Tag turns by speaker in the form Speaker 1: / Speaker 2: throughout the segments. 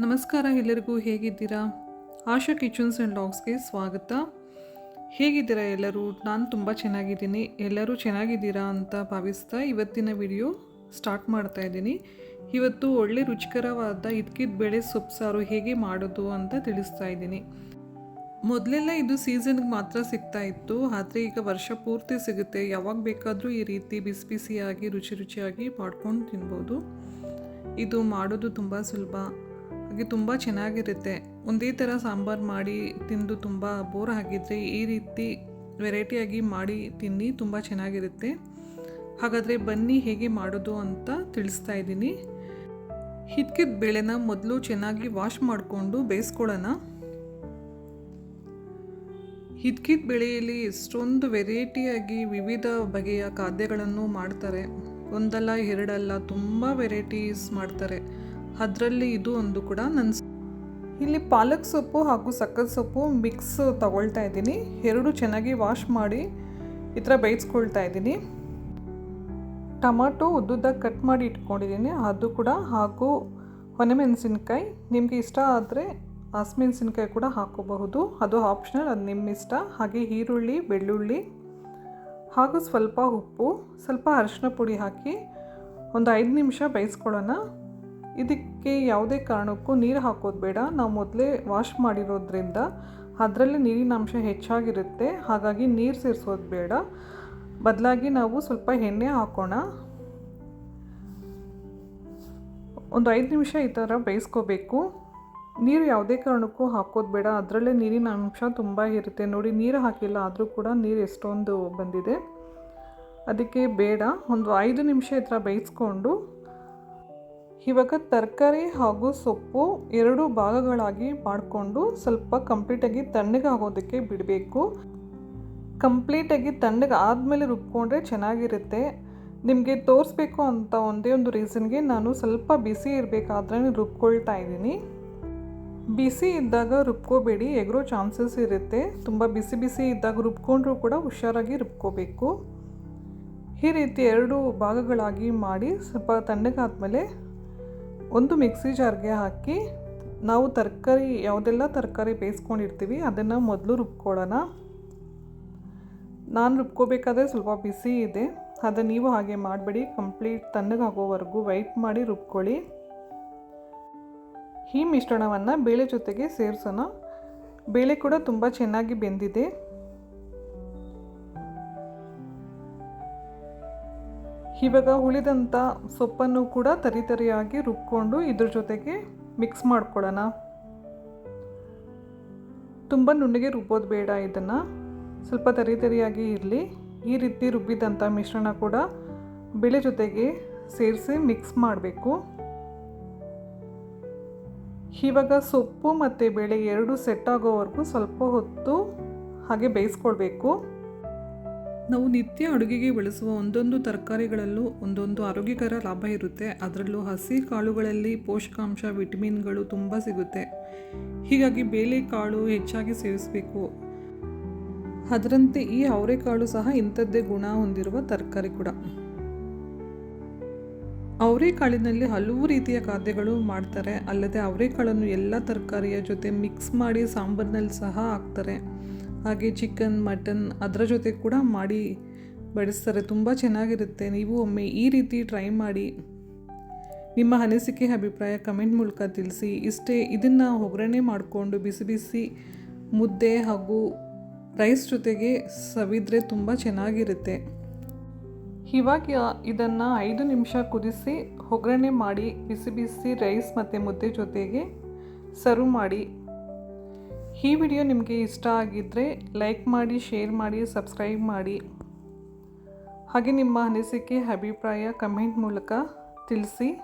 Speaker 1: ನಮಸ್ಕಾರ ಎಲ್ಲರಿಗೂ ಹೇಗಿದ್ದೀರಾ? ಆಶಾ ಕಿಚನ್ಸ್ ಆ್ಯಂಡ್ ಡಾಗ್ಸ್ಗೆ ಸ್ವಾಗತ. ಹೇಗಿದ್ದೀರಾ ಎಲ್ಲರೂ? ನಾನು ತುಂಬ ಚೆನ್ನಾಗಿದ್ದೀನಿ. ಎಲ್ಲರೂ ಚೆನ್ನಾಗಿದ್ದೀರಾ ಅಂತ ಭಾವಿಸ್ತಾ ಇವತ್ತಿನ ವಿಡಿಯೋ ಸ್ಟಾರ್ಟ್ ಮಾಡ್ತಾ ಇದ್ದೀನಿ. ಇವತ್ತು ಒಳ್ಳೆ ರುಚಿಕರವಾದ ಇದ್ಕಿದ ಬೇಳೆ ಸೊಪ್ಪು ಸಾರು ಹೇಗೆ ಮಾಡೋದು ಅಂತ ತಿಳಿಸ್ತಾ ಇದ್ದೀನಿ. ಮೊದಲೆಲ್ಲ ಇದು ಸೀಸನ್ಗೆ ಮಾತ್ರ ಸಿಗ್ತಾ ಇತ್ತು. ಆದರೆ ಈಗ ವರ್ಷ ಪೂರ್ತಿ ಸಿಗುತ್ತೆ. ಯಾವಾಗ ಬೇಕಾದರೂ ಈ ರೀತಿ ಬಿಸಿ ಬಿಸಿಯಾಗಿ, ರುಚಿ ರುಚಿಯಾಗಿ ಮಾಡ್ಕೊಂಡು ತಿನ್ಬೋದು. ಇದು ಮಾಡೋದು ತುಂಬ ಸುಲಭ. ಹಾಗೆ ತುಂಬ ಚೆನ್ನಾಗಿರುತ್ತೆ. ಒಂದೇ ಥರ ಸಾಂಬಾರು ಮಾಡಿ ತಿಂದು ತುಂಬ ಬೋರ್ ಆಗಿದ್ದರೆ ಈ ರೀತಿ ವೆರೈಟಿಯಾಗಿ ಮಾಡಿ ತಿನ್ನಿ ತುಂಬ ಚೆನ್ನಾಗಿರುತ್ತೆ. ಹಾಗಾದರೆ ಬನ್ನಿ ಹೇಗೆ ಮಾಡೋದು ಅಂತ ತಿಳಿಸ್ತಾ ಇದ್ದೀನಿ. ಹಿತ್ಕಿದ ಬೇಳೆನ ಮೊದಲು ಚೆನ್ನಾಗಿ ವಾಶ್ ಮಾಡಿಕೊಂಡು ಬೇಯಿಸ್ಕೊಳ್ಳೋಣ. ಹಿತ್ಕಿದ ಬೆಳೆಯಲ್ಲಿ ಎಷ್ಟೊಂದು ವೆರೈಟಿಯಾಗಿ ವಿವಿಧ ಬಗೆಯ ಖಾದ್ಯಗಳನ್ನು ಮಾಡ್ತಾರೆ. ಒಂದಲ್ಲ, ಎರಡಲ್ಲ ತುಂಬ ವೆರೈಟೀಸ್ ಮಾಡ್ತಾರೆ. ಅದರಲ್ಲಿ ಇದು ಒಂದು ಕೂಡ ನನ್ನ ಇಲ್ಲಿ ಪಾಲಕ್ ಸೊಪ್ಪು ಹಾಗೂ ಸಕ್ಕರೆ ಸೊಪ್ಪು ಮಿಕ್ಸ್ ತಗೊಳ್ತಾ ಇದ್ದೀನಿ. ಎರಡು ಚೆನ್ನಾಗಿ ವಾಶ್ ಮಾಡಿ ಈ ಥರ ಬೇಯಿಸ್ಕೊಳ್ತಾ ಇದ್ದೀನಿ. ಟೊಮಾಟೊ ಉದ್ದುದ್ದಾಗಿ ಕಟ್ ಮಾಡಿ ಇಟ್ಕೊಂಡಿದ್ದೀನಿ. ಅದು ಕೂಡ ಹಾಗೂ ಒಣಮೆಣಸಿನ್ಕಾಯಿ ನಿಮಗೆ ಇಷ್ಟ ಆದರೆ ಹಸಿಮೆಣಸಿನ್ಕಾಯಿ ಕೂಡ ಹಾಕೋಬಹುದು. ಅದು ಆಪ್ಷನಲ್ ಅದು ನಿಮ್ಮ ಇಷ್ಟ. ಹಾಗೆ ಈರುಳ್ಳಿ, ಬೆಳ್ಳುಳ್ಳಿ ಹಾಗೂ ಸ್ವಲ್ಪ ಉಪ್ಪು, ಸ್ವಲ್ಪ ಅರಿಶಿನ ಪುಡಿ ಹಾಕಿ ಒಂದು ಐದು ನಿಮಿಷ ಬೇಯಿಸ್ಕೊಳ್ಳೋಣ. ಇದಕ್ಕೆ ಯಾವುದೇ ಕಾರಣಕ್ಕೂ ನೀರು ಹಾಕೋದು ಬೇಡ. ನಾವು ಮೊದಲೇ ವಾಶ್ ಮಾಡಿರೋದ್ರಿಂದ ಅದರಲ್ಲಿ ನೀರಿನ ಅಂಶ ಹೆಚ್ಚಾಗಿರುತ್ತೆ. ಹಾಗಾಗಿ ನೀರು ಸೇರಿಸೋದು ಬೇಡ. ಬದಲಾಗಿ ನಾವು ಸ್ವಲ್ಪ ಎಣ್ಣೆ ಹಾಕೋಣ. ಒಂದು ಐದು ನಿಮಿಷ ಈ ಥರ ಬೇಯಿಸ್ಕೋಬೇಕು. ನೀರು ಯಾವುದೇ ಕಾರಣಕ್ಕೂ ಹಾಕೋದು ಬೇಡ. ಅದರಲ್ಲೇ ನೀರಿನ ಅಂಶ ತುಂಬ ಇರುತ್ತೆ. ನೋಡಿ, ನೀರು ಹಾಕಿಲ್ಲ, ಆದರೂ ಕೂಡ ನೀರು ಎಷ್ಟೊಂದು ಬಂದಿದೆ. ಅದಕ್ಕೆ ಬೇಡ. ಒಂದು ಐದು ನಿಮಿಷ ಈ ಥರ ಬೇಯಿಸ್ಕೊಂಡು ಇವಾಗ ತರಕಾರಿ ಹಾಗೂ ಸೊಪ್ಪು ಎರಡು ಭಾಗಗಳಾಗಿ ಮಾಡಿಕೊಂಡು ಸ್ವಲ್ಪ ಕಂಪ್ಲೀಟಾಗಿ ತಣ್ಣಗಾಗೋದಕ್ಕೆ ಬಿಡಬೇಕು. ಕಂಪ್ಲೀಟಾಗಿ ತಣ್ಣಗೆ ಆದಮೇಲೆ ರುಬ್ಕೊಂಡ್ರೆ ಚೆನ್ನಾಗಿರುತ್ತೆ. ನಿಮಗೆ ತೋರಿಸ್ಬೇಕು ಅಂತ ಒಂದೇ ಒಂದು ರೀಸನ್ಗೆ ನಾನು ಸ್ವಲ್ಪ ಬಿಸಿ ಇರಬೇಕಾದ್ರೆ ರುಬ್ಕೊಳ್ತಾ ಇದ್ದೀನಿ. ಬಿಸಿ ಇದ್ದಾಗ ರುಬ್ಕೋಬೇಡಿ, ಎಗರೋ ಚಾನ್ಸಸ್ ಇರುತ್ತೆ. ತುಂಬ ಬಿಸಿ ಬಿಸಿ ಇದ್ದಾಗ ರುಬ್ಕೊಂಡ್ರೂ ಕೂಡ ಹುಷಾರಾಗಿ ರುಬ್ಕೋಬೇಕು. ಈ ರೀತಿ ಎರಡು ಭಾಗಗಳಾಗಿ ಮಾಡಿ ಸ್ವಲ್ಪ ತಣ್ಣಗಾದ್ಮೇಲೆ ಒಂದು ಮಿಕ್ಸಿ ಜಾರ್ಗೆ ಹಾಕಿ ನಾವು ತರಕಾರಿ, ಯಾವುದೆಲ್ಲ ತರಕಾರಿ ಬೇಯಿಸ್ಕೊಂಡಿರ್ತೀವಿ ಅದನ್ನು ಮೊದಲು ರುಬ್ಕೊಳ್ಳೋಣ. ನಾನು ರುಬ್ಕೋಬೇಕಾದ್ರೆ ಸ್ವಲ್ಪ ಬಿಸಿ ಇದೆ. ಅದನ್ನು ನೀವು ಹಾಗೆ ಮಾಡಬೇಡಿ. ಕಂಪ್ಲೀಟ್ ತಣ್ಣಗಾಗೋವರೆಗೂ ವೆಯ್ಟ್ ಮಾಡಿ ರುಬ್ಕೊಳ್ಳಿ. ಈ ಮಿಶ್ರಣವನ್ನು ಬೇಳೆ ಜೊತೆಗೆ ಸೇರಿಸೋಣ. ಬೇಳೆ ಕೂಡ ತುಂಬ ಚೆನ್ನಾಗಿ ಬೆಂದಿದೆ. ಇವಾಗ ಉಳಿದಂಥ ಸೊಪ್ಪನ್ನು ಕೂಡ ತರಿತರಿಯಾಗಿ ರುಬ್ಕೊಂಡು ಇದ್ರ ಜೊತೆಗೆ ಮಿಕ್ಸ್ ಮಾಡ್ಕೊಳ್ಳೋಣ. ತುಂಬ ನುಣ್ಣಗೆ ರುಬ್ಬೋದು ಬೇಡ ಇದನ್ನು. ಸ್ವಲ್ಪ ತರಿ ತರಿಯಾಗಿ ಇರಲಿ. ಈ ರೀತಿ ರುಬ್ಬಿದಂಥ ಮಿಶ್ರಣ ಕೂಡ ಬೆಳೆ ಜೊತೆಗೆ ಸೇರಿಸಿ ಮಿಕ್ಸ್ ಮಾಡಬೇಕು. ಇವಾಗ ಸೊಪ್ಪು ಮತ್ತು ಬೇಳೆ ಎರಡು ಸೆಟ್ ಆಗೋವರೆಗೂ ಸ್ವಲ್ಪ ಹೊತ್ತು ಹಾಗೆ ಬೇಯಿಸ್ಕೊಳ್ಬೇಕು. ನಾವು ನಿತ್ಯ ಅಡುಗೆಗೆ ಬಳಸುವ ಒಂದೊಂದು ತರಕಾರಿಗಳಲ್ಲೂ ಒಂದೊಂದು ಆರೋಗ್ಯಕರ ಲಾಭ ಇರುತ್ತೆ. ಅದರಲ್ಲೂ ಹಸಿ ಕಾಳುಗಳಲ್ಲಿ ಪೋಷಕಾಂಶ, ವಿಟಮಿನ್ಗಳು ತುಂಬ ಸಿಗುತ್ತೆ. ಹೀಗಾಗಿ ಬೇಳೆಕಾಳು ಹೆಚ್ಚಾಗಿ ಸೇವಿಸಬೇಕು. ಅದರಂತೆ ಈ ಅವರೆಕಾಳು ಸಹ ಇಂಥದ್ದೇ ಗುಣ ಹೊಂದಿರುವ ತರಕಾರಿ ಕೂಡ. ಅವರೆಕಾಳಿನಲ್ಲಿ ಹಲವು ರೀತಿಯ ಖಾದ್ಯಗಳು ಮಾಡ್ತಾರೆ. ಅಲ್ಲದೆ ಅವರೆಕಾಳನ್ನು ಎಲ್ಲ ತರಕಾರಿಯ ಜೊತೆ ಮಿಕ್ಸ್ ಮಾಡಿ ಸಾಂಬಾರ್ನಲ್ಲಿ ಸಹ ಹಾಕ್ತಾರೆ. ಹಾಗೆ ಚಿಕನ್, ಮಟನ್ ಅದರ ಜೊತೆ ಕೂಡ ಮಾಡಿ ಬಡಿಸ್ತಾರೆ. ತುಂಬ ಚೆನ್ನಾಗಿರುತ್ತೆ. ನೀವು ಒಮ್ಮೆ ಈ ರೀತಿ ಟ್ರೈ ಮಾಡಿ ನಿಮ್ಮ ಅನಿಸಿಕೆ, ಅಭಿಪ್ರಾಯ ಕಮೆಂಟ್ ಮೂಲಕ ತಿಳಿಸಿ. ಇಷ್ಟೇ ಇದನ್ನು ಒಗ್ಗರಣೆ ಮಾಡಿಕೊಂಡು ಬಿಸಿ ಬಿಸಿ ಮುದ್ದೆ ಹಾಗೂ ರೈಸ್ ಜೊತೆಗೆ ಸವಿದ್ರೆ ತುಂಬ ಚೆನ್ನಾಗಿರುತ್ತೆ. ಇವಾಗ ಇದನ್ನು ಐದು ನಿಮಿಷ ಕುದಿಸಿ ಒಗ್ಗರಣೆ ಮಾಡಿ ಬಿಸಿ ಬಿಸಿ ರೈಸ್ ಮತ್ತು ಮುದ್ದೆ ಜೊತೆಗೆ ಸರ್ವ್ ಮಾಡಿ. ಈ ವಿಡಿಯೋ ನಿಮಗೆ ಇಷ್ಟ ಆಗಿದ್ದರೆ ಲೈಕ್ ಮಾಡಿ, ಶೇರ್ ಮಾಡಿ, ಸಬ್ಸ್ಕ್ರೈಬ್ ಮಾಡಿ. ಹಾಗೆ ನಿಮ್ಮ ಅನಿಸಿಕೆ, ಅಭಿಪ್ರಾಯ ಕಮೆಂಟ್ ಮೂಲಕ ತಿಳಿಸಿ.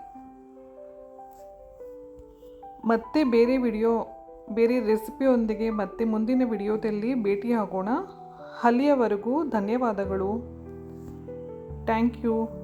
Speaker 1: ಮತ್ತೆ ಬೇರೆ ವಿಡಿಯೋ, ಬೇರೆ ರೆಸಿಪಿಯೊಂದಿಗೆ ಮತ್ತೆ ಮುಂದಿನ ವಿಡಿಯೋದಲ್ಲಿ ಭೇಟಿಯಾಗೋಣ. ಅಲ್ಲಿಯವರೆಗೂ ಧನ್ಯವಾದಗಳು. Thank you.